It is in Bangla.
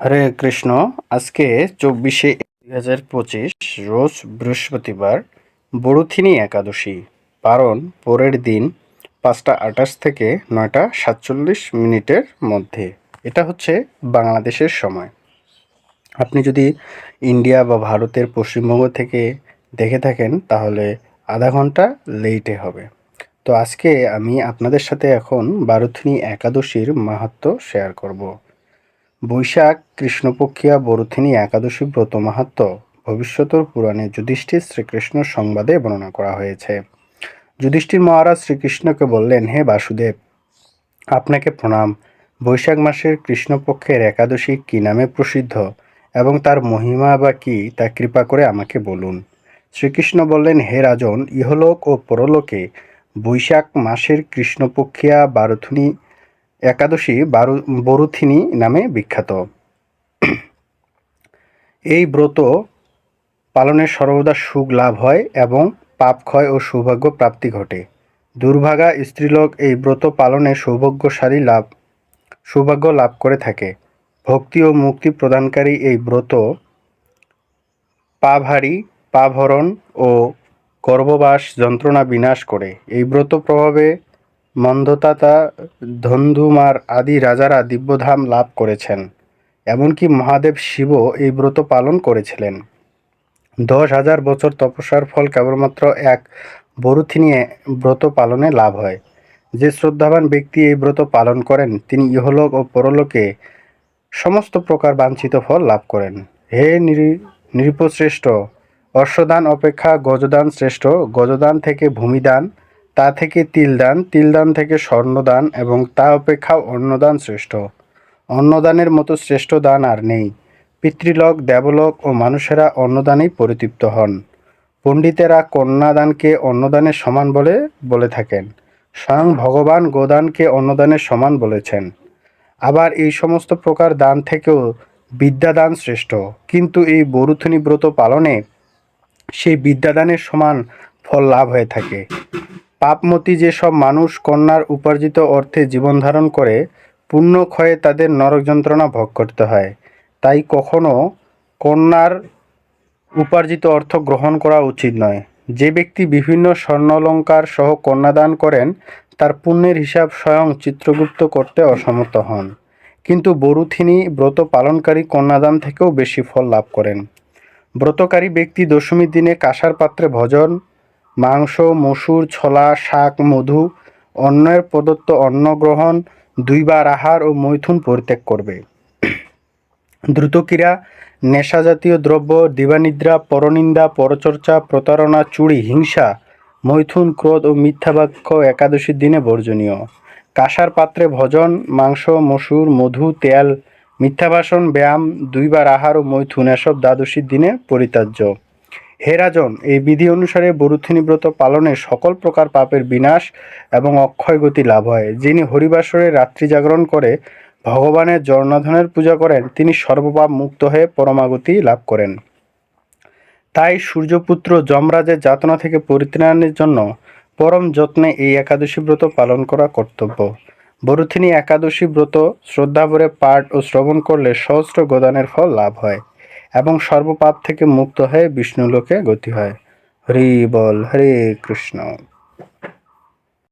হরে কৃষ্ণ, আজকে চব্বিশে দুই হাজার পঁচিশ, রোজ বৃহস্পতিবার, বড়ুথিনী একাদশী, পারণ পরের দিন পাঁচটা আটাশ থেকে নয়টা সাতচল্লিশ মিনিটের মধ্যে। এটা হচ্ছে বাংলাদেশের সময়। আপনি যদি ইন্ডিয়া বা ভারতের পশ্চিমবঙ্গ থেকে দেখে থাকেন, তাহলে আধা ঘণ্টা লেটে হবে। তো আজকে আমি আপনাদের সাথে এখন বারুথিনী একাদশীর মাহাত্ম্য শেয়ার করব। বৈশাখ, কৃষ্ণপক্ষিয়া, বরুথিনী, একাদশী, ব্রত মাহাত্ম ভবিষ্যতর পুরাণে যুধিষ্ঠির শ্রীকৃষ্ণ সংবাদে বর্ণনা করা হয়েছে। যুধিষ্ঠির মহারাজ শ্রীকৃষ্ণকে বললেন, হে বাসুদেব, আপনাকে প্রণাম। বৈশাখ মাসের কৃষ্ণপক্ষের একাদশী কী নামে প্রসিদ্ধ এবং তার মহিমা বা কী, তা কৃপা করে আমাকে বলুন। শ্রীকৃষ্ণ বললেন, হে রাজন, ইহলোক ও পরলোকে বৈশাখ মাসের কৃষ্ণপক্ষিয়া, বারুথুনি একাদশী বারু, বরুথিনী নামে বিখ্যাত। এই ব্রত পালনের সর্বদা সুখ লাভ হয় এবং পাপ ক্ষয় ও সৌভাগ্য প্রাপ্তি ঘটে। দুর্ভাগা স্ত্রীলোক এই ব্রত পালনে সৌভাগ্যশালী লাভ, সৌভাগ্য লাভ করে থাকে। ভক্তি ও মুক্তি প্রদানকারী এই ব্রত পাভারী পাভরণ ও গর্ভবাস যন্ত্রণা বিনাশ করে। এই ব্রত প্রভাবে মন্দতাতা, ধন্ধুমার আদি রাজারা দিব্যধাম লাভ করেছেন, এমনকি মহাদেব শিবও এই ব্রত পালন করেছিলেন। দশ হাজার বছর তপস্যার ফল কেবলমাত্র এক বরুথিনী ব্রত পালনে লাভ হয়। যে শ্রদ্ধাবান ব্যক্তি এই ব্রত পালন করেন, তিনি ইহলোক ও পরলোকে সমস্ত প্রকার বাঞ্ছিত ফল লাভ করেন। হে নৃপশ্রেষ্ঠ অশ্বদান অপেক্ষা গজদান শ্রেষ্ঠ, গজদান থেকে ভূমিদান তা থেকে তিলদান তিলদান থেকে স্বর্ণদান এবং তা অপেক্ষা অন্নদান শ্রেষ্ঠ। অন্নদানের মতো শ্রেষ্ঠ দান আর নেই। পিতৃলোক, দেবলোক ও মানুষেরা অন্নদানেই পরিতৃপ্ত হন। পণ্ডিতেরা কন্যাদানকে অন্নদানের সমান বলে বলে থাকেন। স্বয়ং ভগবান গোদানকে অন্নদানের সমান বলেছেন। আবার এই সমস্ত প্রকার দান থেকেও বিদ্যাদান শ্রেষ্ঠ। কিন্তু এই বরুথনী ব্রত পালনে সেই বিদ্যাদানের সমান ফল লাভ হয়ে থাকে। পাপমতি যেসব মানুষ কন্যার উপার্জিত অর্থে জীবন ধারণ করে পুণ্য ক্ষয়ে তাদের নরক যন্ত্রণা ভোগ করতে হয়। তাই কখনো কন্যার উপার্জিত অর্থ গ্রহণ করা উচিত নয়। যে ব্যক্তি বিভিন্ন স্বর্ণলঙ্কার সহ কন্যাদান করেন, তার পুণ্যের হিসাব স্বয়ং চিত্রগুপ্ত করতে অসমর্থ হন। কিন্তু বরুথিনী ব্রত পালনকারী কন্যাদান থেকেও বেশি ফল লাভ করেন। ব্রতকারী ব্যক্তি দশমীর দিনে কাঁসার পাত্রে ভজন মাংস, মসুর, ছোলা, শাক, মধু অন্যের প্রদত্ত অন্ন গ্রহণ, দুইবার আহার ও মৈথুন পরিত্যাগ করবে। দ্রুতক্রিয়া, নেশাজাতীয় দ্রব্য, দিবানিদ্রা, পরনিন্দা, পরচর্চা, প্রতারণা, চুরি, হিংসা, মৈথুন, ক্রোধ ও মিথ্যা বাক্য একাদশীর দিনে বর্জনীয়। কাঁসার পাত্রে ভজন, মাংস, মসুর, মধু, তেল মিথ্যাভাষণ ব্যায়াম, দুইবার আহার ও মৈথুন এসব দ্বাদশীর দিনে পরিত্যাজ্য। হে রাজন, এই বিধি অনুসারে বরুথিনী ব্রত পালনে সকল প্রকার পাপের বিনাশ এবং অক্ষয় গতি লাভ হয়। যিনি হরিবাসরে রাত্রি জাগরণ করে ভগবানের জর্ণাধনের পূজা করেন, তিনি সর্বপাপ মুক্ত হয়ে পরমাগতি লাভ করেন। তাই সূর্যপুত্র যমরাজের যাতনা থেকে পরিত্রাণের জন্য পরম যত্নে এই একাদশী ব্রত পালন করা কর্তব্য। বরুথিনী একাদশী ব্রত শ্রদ্ধাভরে পাঠ ও শ্রবণ করলে সহস্র গোদানের ফল লাভ হয়। এবং সর্বপাপ থেকে মুক্ত হয়ে বিষ্ণুলোকে গতি হয়। হরি বল হরে কৃষ্ণ।